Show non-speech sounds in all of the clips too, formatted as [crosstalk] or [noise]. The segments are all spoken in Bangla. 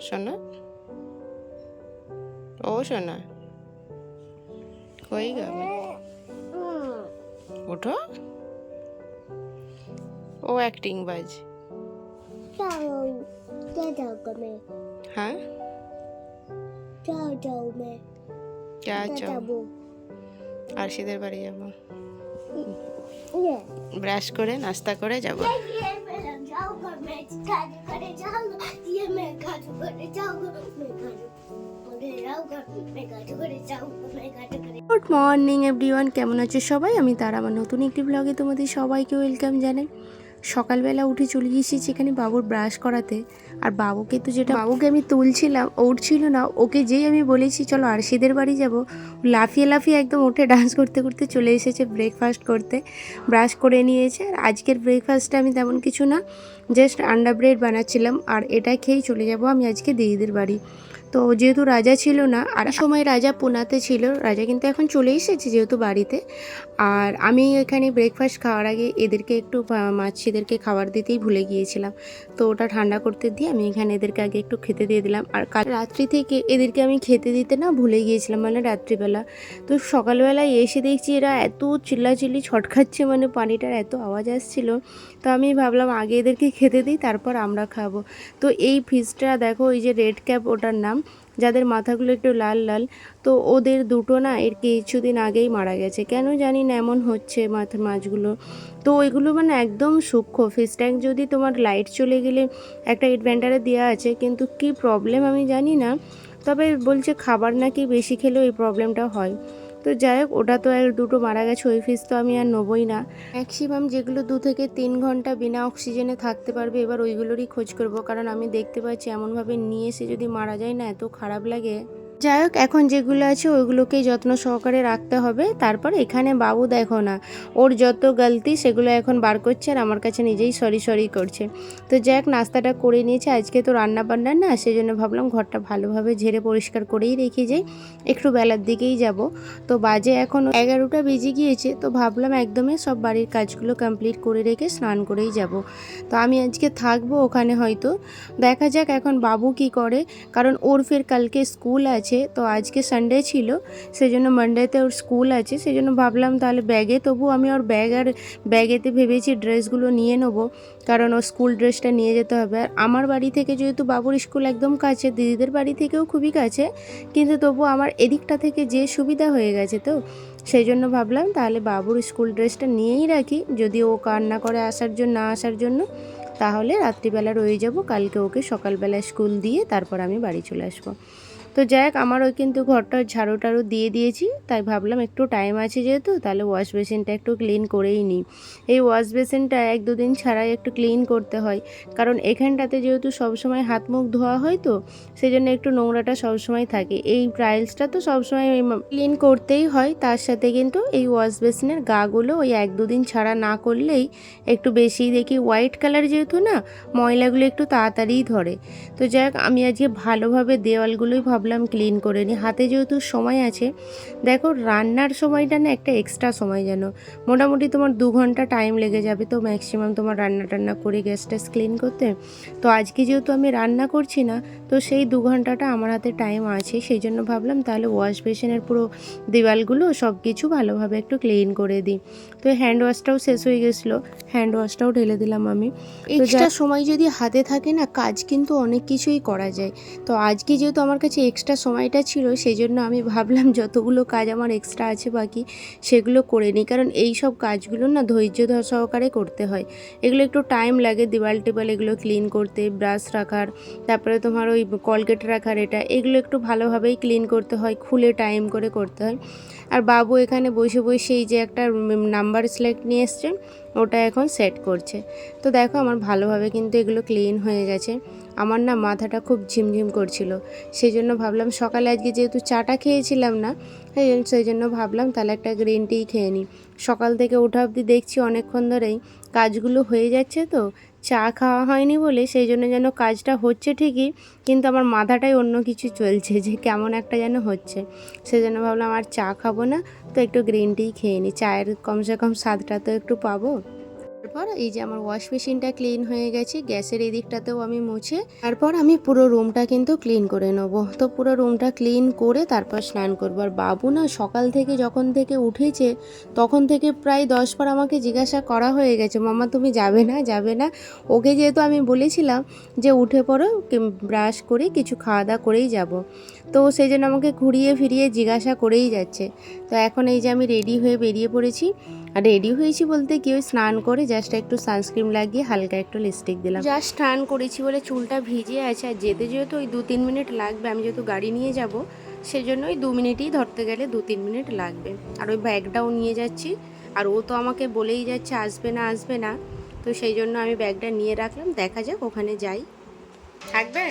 সোনা ও সোনা হয়ে গেল ওঠো। ও অ্যাক্টিং বাজ। হ্যাঁ? আর সিদের বাড়ি যাব। ব্রাশ করে নাস্তা করে যাব। মেঘা করে যাও গুড মর্নিং এভরিওয়ান কেমন আছে সবাই? আমি তারা, আমার নতুন একটি ব্লগে তোমাদের সবাইকে ওয়েলকাম জানাই। সকালবেলা উঠে চলে এসেছি এখানে বাবুর ব্রাশ করাতে। আর বাবুকে তো যেটা বাবুকে আমি তুলছিলাম উঠছিল না। ওকে যেই আমি বলেছি, চলো আরশিদের বাড়ি যাব। লাফিয়ে লাফিয়ে একদম উঠে ডান্স করতে করতে চলে এসেছে ব্রেকফাস্ট করতে। ব্রাশ করে নিয়েছে। আর আজকের ব্রেকফাস্টে আমি তেমন কিছু না জাস্ট আন্ডা ব্রেড বানাচ্ছিলাম। আর এটা খেয়েই চলে যাব আমি আজকে দিদিদের বাড়ি। তো যেহেতু রাজা ছিল না, আর সময় রাজা পুনাতে ছিল, রাজা কিন্তু এখন চলে এসেছে যেহেতু বাড়িতে। আর আমি এখানে ব্রেকফাস্ট খাওয়ার আগে এদেরকে একটু মাছিদেরকে খাবার দিতেই ভুলে গিয়েছিলাম। তো ওটা ঠান্ডা করতে দিয়ে আমি এখানে এদেরকে আগে একটু খেতে দিয়ে দিলাম। আর কাল রাত্রি থেকে এদেরকে আমি খেতে দিতে না ভুলে গিয়েছিলাম মানে রাত্রিবেলা। তো সকালবেলায় এসে দেখছি এরা এত চিল্লাচিল্লি ছটকাচ্ছে মানে পানিটার এত আওয়াজ আসছিল। তো আমি ভাবলাম আগে এদেরকে খেতে দিই, তারপর আমরা খাব। তো এই ফিশটা দেখো, ওই যে রেড ক্যাপ ওটার নাম। যাদের মাথাগুলো একটু লাল লাল, তো ওদের দুটো না এর কিছুদিন আগেই মারা গেছে। কেন জানি না এমন হচ্ছে মাথার মাছগুলো। তো ওইগুলো মানে একদম সূক্ষ্ম। ফিস ট্যাঙ্ক যদি তোমার লাইট চলে গেলে একটা এডভেন্টারে দেওয়া আছে, কিন্তু কি প্রবলেম আমি জানি না। তবে বলছে খাবার নাকি বেশি খেলে ওই প্রবলেমটা হয়। তো যাই হোক, ওটা তো আর দুটো মারা গেছে, ওই ফিস তো আমি আর নেবই না। ম্যাক্সিমাম যেগুলো দু থেকে তিন ঘণ্টা বিনা অক্সিজেনে থাকতে পারবে, এবার ওইগুলোরই খোঁজ করব। কারণ আমি দেখতে পাচ্ছি, এমনভাবে নিয়ে এসে যদি মারা যায় না, এত খারাপ লাগে। যাই হোক, এখন যেগুলো আছে ওইগুলোকেই যত্ন সহকারে রাখতে হবে। তারপর এখানে বাবু দেখো না, ওর যত গলতি সেগুলো এখন বার করছে আর আমার কাছে নিজেই সরি সরি করছে। তো যাই নাস্তাটা করে নিয়েছে। আজকে তো রান্না বান্না না সেই জন্য ভাবলাম ঘরটা ভালোভাবে ঝেড়ে পরিষ্কার করেই রেখে যাই। একটু বেলার দিকেই যাব। তো বাজে এখন এগারোটা বেজে গিয়েছে, তো ভাবলাম একদমই সব বাড়ির কাজগুলো কমপ্লিট করে রেখে স্নান করেই যাব। তো আমি আজকে থাকব ওখানে হয়তো। দেখা যাক এখন বাবু কি করে, কারণ ওর ফের কালকে স্কুল আছে। তো আজকে সানডে ছিল সেই জন্য মানডেতে ওর স্কুল আছে। সেই জন্য ভাবলাম তাহলে ব্যাগে তবু আমি ওর ব্যাগ আর ব্যাগেতে ভেবেছি ড্রেসগুলো নিয়ে নেব, কারণ ওর স্কুল ড্রেসটা নিয়ে যেতে হবে। আর আমার বাড়ি থেকে যেহেতু বাবুর স্কুল একদম কাছে, দিদিদের বাড়ি থেকেও খুবই কাছে, কিন্তু তবু আমার এদিকটা থেকে যে সুবিধা হয়ে গেছে তো সেই জন্য ভাবলাম তাহলে বাবুর স্কুল ড্রেসটা নিয়েই রাখি। যদি ও কান্না করে আসার জন্য, না আসার জন্য, তাহলে রাত্রিবেলা রয়ে যাব। কালকে ওকে সকালবেলা স্কুল দিয়ে তারপর আমি বাড়ি চলে আসব। তো যাই হোক, আমার ওই কিন্তু ঘরটা ঝাড়ু টাড়ু দিয়ে দিয়েছি, তাই ভাবলাম একটু টাইম আছে যেহেতু, তাহলে ওয়াশ বেসিনটা একটু ক্লিন করেই নিই। এই ওয়াশ বেসিনটা এক দুদিন ছাড়াই একটু ক্লিন করতে হয়, কারণ এখানটাতে যেহেতু সবসময় হাত মুখ ধোয়া হয় তো সেই জন্য একটু নোংরাটা সবসময় থাকে। এই টাইলসটা তো সবসময় ক্লিন করতেই হয়, তার সাথে কিন্তু এই ওয়াশ বেসিনের গাগুলো ওই এক দুদিন ছাড়া না করলেই একটু বেশি দেখি হোয়াইট কালার যেহেতু না, ময়লাগুলো একটু তাড়াতাড়িই ধরে। তো যাই হোক, আমি আজকে ভালোভাবে দেওয়ালগুলোই ভাবলাম ক্লিন করে নিই হাতে যেহেতু সময় আছে দেখো রান্নার সময়টা না একটা এক্সট্রা সময় যেন। মোটামুটি তোমার দু ঘণ্টা টাইম লেগে যাবে তো ম্যাক্সিমাম তোমার রান্না টান্না করে গ্যাস ট্যাস ক্লিন করতে। তো আজকে যেহেতু আমি রান্না করছি না তো সেই দু ঘন্টাটা আমার হাতে টাইম আছে। সেই জন্য ভাবলাম তাহলে ওয়াশ বেসিনের পুরো দেওয়ালগুলো সব কিছু ভালোভাবে একটু ক্লিন করে দিই। তো হ্যান্ড ওয়াশটাও শেষ হয়ে গেছিল হ্যান্ড ওয়াশটাও ঢেলে দিলাম আমি। এক্সট্রা সময় যদি হাতে থাকে না কাজ কিন্তু অনেক কিছুই করা যায়। তো আজকে যেহেতু আমার কাছে এক্সট্রা সময়টা ছিল সেই জন্য আমি ভাবলাম যতগুলো কাজ আমার এক্সট্রা আছে বাকি সেগুলো করে নিই। কারণ এই সব কাজগুলো না ধৈর্য ধর সহকারে করতে হয়। এগুলো একটু টাইম লাগে দেওয়াল টেবাল এগুলো ক্লিন করতে ব্রাশ রাখার, তারপরে তোমার ওই কলগেট রাখার এটা, এগুলো একটু ভালোভাবেই ক্লিন করতে হয়, খুলে টাইম করে করতে হয়। আর বাবু এখানে বসে বসে এই যে একটা নাম্বার সিলেক্ট নিয়ে এসছে, ওটা এখন সেট করছে। তো দেখো আমার ভালোভাবে কিন্তু এগুলো ক্লিন হয়ে গেছে। আমার না মাথাটা খুব ঝিমঝিম করছিল। সেই জন্য ভাবলাম সকালে আজকে যেহেতু চাটা খেয়েছিলাম না সেই জন্য ভাবলাম তাহলে একটা গ্রিন টি খেয়ে নিই সকাল থেকে ওঠা অবধি দেখছি অনেকক্ষণ ধরেই কাজগুলো হয়ে যাচ্ছে তো চা খাওয়া হয়নি বলে সেই জন্য যেন কাজটা হচ্ছে ঠিকই, কিন্তু আমার মাথাটাই অন্য কিছু চলছে যে কেমন একটা যেন হচ্ছে। সেই জন্য ভাবলাম আর চা খাব না, তো একটু গ্রিন টি খেয়ে নিই চায়ের কমসে কম স্বাদটা তো একটু পাবো। তারপর এই যে আমার ওয়াশ মেশিনটা ক্লিন হয়ে গেছে, গ্যাসের এই দিকটাতেও আমি মুছে। তারপর আমি পুরো রুমটা কিন্তু ক্লিন করে নেব। তো পুরো রুমটা ক্লিন করে তারপর স্নান করব। আর বাবু না সকাল থেকে যখন থেকে উঠেছে, তখন থেকে প্রায় দশ বার আমাকে জিজ্ঞাসা করা হয়ে গেছে, মামা, তুমি যাবে না যাবে না? ওকে যেহেতু আমি বলেছিলাম যে উঠে পড়ো ব্রাশ করে কিছু খাওয়া দাওয়া করেই যাব। তো সেই জন্য আমাকে ঘুরিয়ে ফিরিয়ে জিজ্ঞাসা করেই যাচ্ছে। তো এখন এই যে আমি রেডি হয়ে বেরিয়ে পড়েছি। আর রেডি হয়েছি বলতে কি ওই স্নান করে জাস্ট একটু সানস্ক্রিন লাগিয়ে হালকা একটু লিপস্টিক দিলাম। জাস্ট স্নান করেছি বলে চুলটা ভিজে আছে আর যেতে যেহেতু ওই দু তিন মিনিট লাগবে আমি যেহেতু গাড়ি নিয়ে যাব সেজন্য ওই দু মিনিটই ধরতে গেলে দু তিন মিনিট লাগবে। আর ওই ব্যাগটাও নিয়ে যাচ্ছি আর ও তো আমাকে বলেই যাচ্ছে আসবে না আসবে না। তো সেই জন্য আমি ব্যাগটা নিয়ে রাখলাম দেখা যাক ওখানে যাই। থাকবে?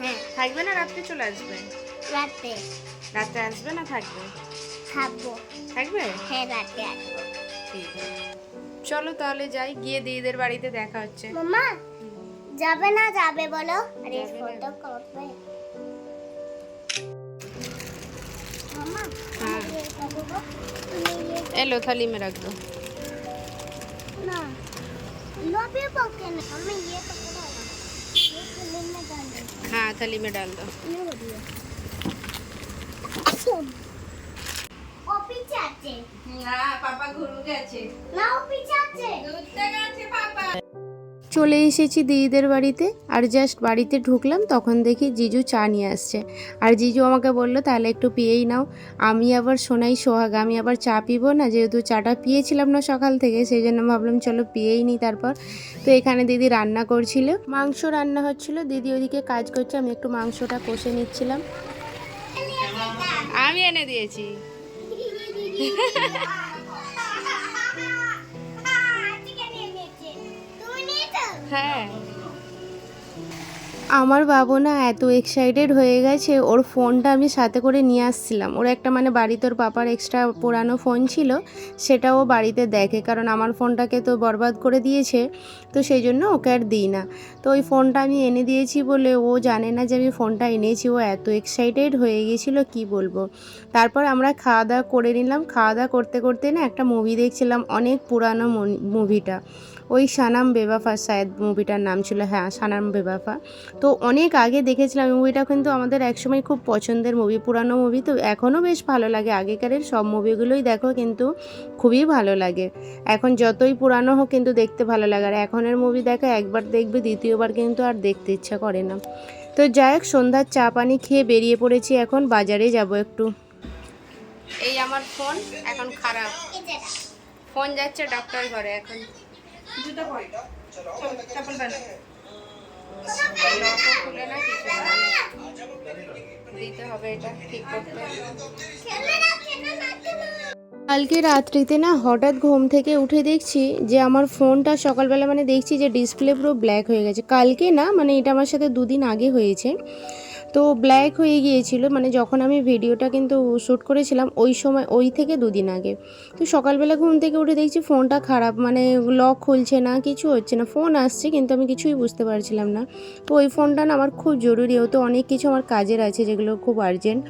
হ্যাঁ। থাকবে না রাত্রে চলে আসবে? রাতে রাত্রে আসবে না থাকবে? থাকব। থাকবে? হ্যাঁ রাতে আসব। ঠিক আছে চলো তাহলে যাই গিয়ে দিদিদের বাড়িতে দেখা হচ্ছে মামা যাবে না যাবে বলো আরে যাবে না। ফটো করবে মামা হ্যাঁ। ये करो गो। তুমি ये এলো থালি মে রাখ দো ना लो भी पके ना हमें ये पकड़ा ये फिल्म में डाल दो হ্যাঁ থালি মে ডাল দো ये हो না পাপা গেছে। গেছে পাপা। চলে এসেছি দিদিদের বাড়িতে আর জাস্ট বাড়িতে ঢুকলাম তখন দেখি জিজু চা নিয়ে আসছে। আর জিজু আমাকে বলল তাহলে একটু পিয়েই নাও। আমি আবার সোনাই সোহাগ আমি আবার চা পিব না যেহেতু চাটা পিয়েছিলাম না সকাল থেকে সেই জন্য ভাবলাম চলো পিয়েই নিই তারপর। তো এখানে দিদি রান্না করছিল। মাংস রান্না হচ্ছিল দিদি ওদিকে কাজ করছে আমি একটু মাংসটা কষে নিচ্ছিলাম। আমি এনে দিয়েছি। [laughs] হ্যাঁ। আমার বাবু না এত এক্সাইটেড হয়ে গেছে, ওর ফোনটা আমি সাথে করে নিয়ে আসছিলাম। ওর একটা মানে বাড়িতে ওর পাপার এক্সট্রা পুরানো ফোন ছিল, সেটা ও বাড়িতে দেখে, কারণ আমার ফোনটাকে তো বরবাদ করে দিয়েছে, তো সেই জন্য ওকে আর দিই না। তো ওই ফোনটা আমি এনে দিয়েছি বলে ও জানে না যে আমি ফোনটা এনেছি, ও এত এক্সাইটেড হয়ে গেছিল, কি বলব? তারপর আমরা খাওয়া দাওয়া করে নিলাম। খাওয়া দাওয়া করতে করতে না একটা মুভি দেখছিলাম, অনেক পুরানো মুভিটা ওই সানাম বেবাফা, শায়দ মুভিটার নাম ছিল হ্যাঁ সানাম বেবাফা। তো অনেক আগে দেখেছিলাম এই মুভিটা কিন্তু আমাদের একসময় খুব পছন্দের মুভি পুরানো মুভি তো এখনও বেশ ভালো লাগে। আগেকারের সব মুভিগুলোই দেখো কিন্তু খুবই ভালো লাগে। এখন যতই পুরানো হোক কিন্তু দেখতে ভালো লাগে। আর এখনের মুভি দেখো একবার দেখবে দ্বিতীয়বার কিন্তু আর দেখতে ইচ্ছা করে না। তো যাই হোক সন্ধ্যার চা পানি খেয়ে বেরিয়ে পড়েছি এখন বাজারে যাব একটু। এই আমার ফোন এখন খারাপ। ফোন যাচ্ছে ডক্টর ঘরে এখন। খুলে না কিছু না। দিতে হবে এটা ঠিক করতে কালকে রাত্রিতে না হঠাৎ ঘুম থেকে উঠে দেখছি যে আমার ফোনটা সকালবেলা মানে দেখছি যে ডিসপ্লে পুরো ব্ল্যাক হয়ে গেছে। কালকে না মানে এটা আমার সাথে দুদিন আগে হয়েছে। তো ব্ল্যাক হয়ে গিয়েছিল মানে যখন আমি ভিডিওটা কিন্তু শ্যুট করেছিলাম ওই সময়, ওই থেকে দুদিন আগে। তো সকালবেলা ঘুম থেকে উঠে দেখছি ফোনটা খারাপ মানে লক খুলছে না, কিছু হচ্ছে না। ফোন আসছে কিন্তু আমি কিছুই বুঝতে পারছিলাম না। তো ওই ফোনটা না আমার খুব জরুরি, ও তো অনেক কিছু আমার কাজের আছে যেগুলো খুব আর্জেন্ট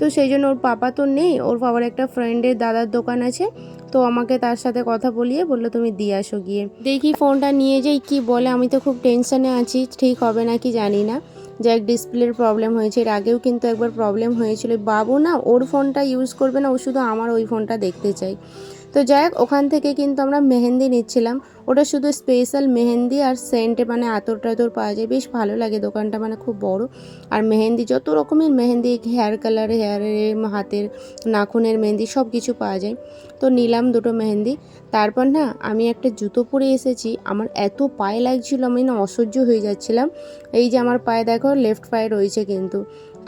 তো সেই জন্য ওর পাপা তো নেই, ওর বাবার একটা ফ্রেন্ডের দাদার দোকান আছে। তো আমাকে তার সাথে কথা বলিয়ে বলল, তুমি দিয়ে আসো গিয়ে। দেখি ফোনটা নিয়ে যাই, কি বলে? আমি তো খুব টেনশানে আছি, ঠিক হবে না কি জানি না। যাই ডিসপ্লের প্রবলেম হয়েছে। এর আগেও কিন্তু একবার প্রবলেম হয়েছিল। বাবু না, ওর ফোনটা ইউজ করবে না, ও শুধু আমার ওই ফোনটা দেখতে চাই তো যাই হোক, ওখান থেকে কিন্তু আমরা মেহেন্দি নিচ্ছিলাম। ওটা শুধু স্পেশাল মেহেন্দি আর সেন্টে মানে আতর টাতর পাওয়া যায়। বেশ ভালো লাগে দোকানটা মানে খুব বড়। আর মেহেন্দি, যত রকমের মেহেন্দি হেয়ার কালার হেয়ারের হাতের, নাখুনের মেহেন্দি সব কিছু পাওয়া যায়। তো নিলাম দুটো মেহেন্দি। তারপর না, আমি একটা জুতো পরে এসেছি। আমার এত পায়ে লাগছিল, আমি না অসহ্য হয়ে যাচ্ছিলাম। এই যে আমার পায়ে, দেখো লেফট পায়ে রয়েছে কিন্তু।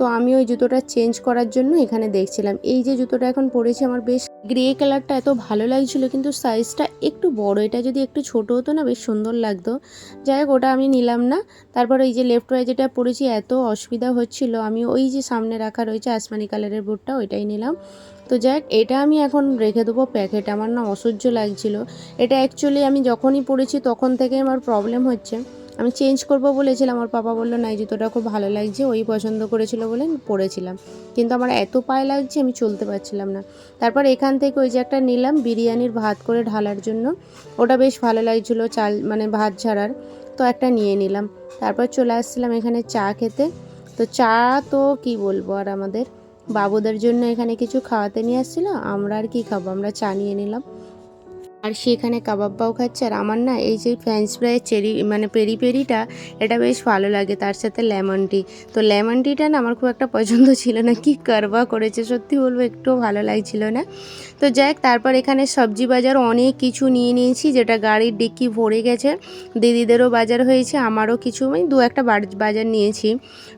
তো আমি ওই জুতোটা চেঞ্জ করার জন্য এখানে দেখছিলাম। এই যে জুতোটা এখন পরেছি, আমার বেশ গ্রে কালারটা এত ভালো লাগছিল, কিন্তু সাইজটা একটু বড়। এটা যদি একটু ছোট হতো না, বেশ সুন্দর লাগতো। যাই হোক, ওটা আমি নিলাম না। তারপর এই যে লেফট পায়ে যেটা পরেছি, এত অসুবিধা হচ্ছিল। আমি ওই যে সামনে রাখা রয়েছে আসমানি কালারের বুটটা ওইটাই নিলাম। তো যাই হোক, এটা আমি এখন রেখে দেবো প্যাকেট। আমার না অসহ্য লাগছিল। এটা অ্যাকচুয়ালি আমি যখনই পড়েছি তখন থেকে আমার প্রবলেম হচ্ছে। আমি চেঞ্জ করব বলেছিলাম, আমার পাপা বলল, না, এই জুতোটা খুব ভালো লাগছে, ওই পছন্দ করেছিল বলে পরেছিলাম কিন্তু আমার এত পায়ে লাগছে, আমি চলতে পারছিলাম না। তারপর এখান থেকে ওই যে একটা নিলাম, বিরিয়ানির ভাত করে ঢালার জন্য। ওটা বেশ ভালো লাগছিল, চাল মানে ভাত ছাড়ার তো একটা নিয়ে নিলাম। তারপর চলে আসছিলাম এখানে চা খেতে। তো চা তো কি বলব আর আমাদের? বাবুদের জন্য এখানে কিছু খাওয়াতে নিয়ে আসছিল, আমরা আর কি খাব? আমরা চা নিয়ে নিলাম। আর সেখানে কাবাবটাও খাচ্ছে। আর আমার না এই যে ফ্রেঞ্চ ফ্রাই চেরি মানে পেরি পেরিটা, এটা বেশ ভালো লাগে। তার সাথে লেমন টি তো লেমন টিটা না আমার খুব একটা পছন্দ ছিল না। কি কারবা করেছে? সত্যি বলব, একটুও ভালো লাগছিল না। তো যাক তারপর এখানে সবজি বাজার অনেক কিছু নিয়ে নিয়েছি, যেটা গাড়ির ডিক্কি ভরে গেছে। দিদিদেরও বাজার হয়েছে, আমারও কিছু। মানে দু একটা বাজার নিয়েছি।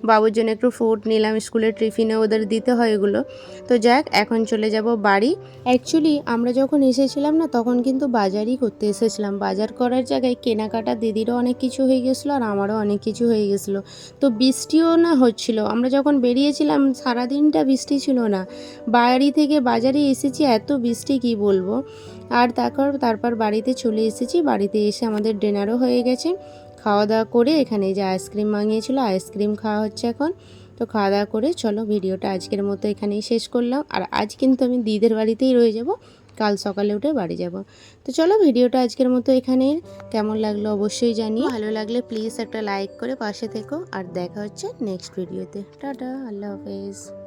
বাবুর জন্য একটু ফ্রুট নিলাম, স্কুলের টিফিনে ওদের দিতে হয় এগুলো। তো যাক এখন চলে যাব বাড়ি। অ্যাকচুয়ালি আমরা যখন এসেছিলাম না, তখন কিন্তু বাজারই করতে এসেছিলাম। বাজার করার জায়গায় কেনাকাটা দিদিরও অনেক কিছু হয়ে গেছিল আর আমারও অনেক কিছু হয়ে গেছিল। তো বৃষ্টিও না হচ্ছিল। আমরা যখন বেরিয়েছিলাম, সারাদিনটা বৃষ্টি ছিল না। বাড়ি থেকে বাজারে এসেছি, এত বৃষ্টি কি বলব? আর তারপর তারপর বাড়িতে চলে এসেছি। বাড়িতে এসে আমাদের ডিনারও হয়ে গেছে। খাওয়া দাওয়া করে এখানে যে আইসক্রিম মাঙিয়েছিল আইসক্রিম খাওয়া হচ্ছে এখন। তো খাওয়া দাওয়া করে চলো, ভিডিওটা আজকের মতো এখানেই শেষ করলাম। আর আজ কিন্তু আমি দিদিদের বাড়িতেই রয়ে যাব। কাল সকালে উঠে বাড়ি যাব। তো চলো ভিডিওটা আজকের মতো এখানে। কেমন লাগল অবশ্যই জানি ভালো লাগলে প্লিজ একটা লাইক করে পাশে থেকো। আর দেখা হচ্ছে নেক্সট ভিডিওতে টাটা, আল্লাহ হাফেজ।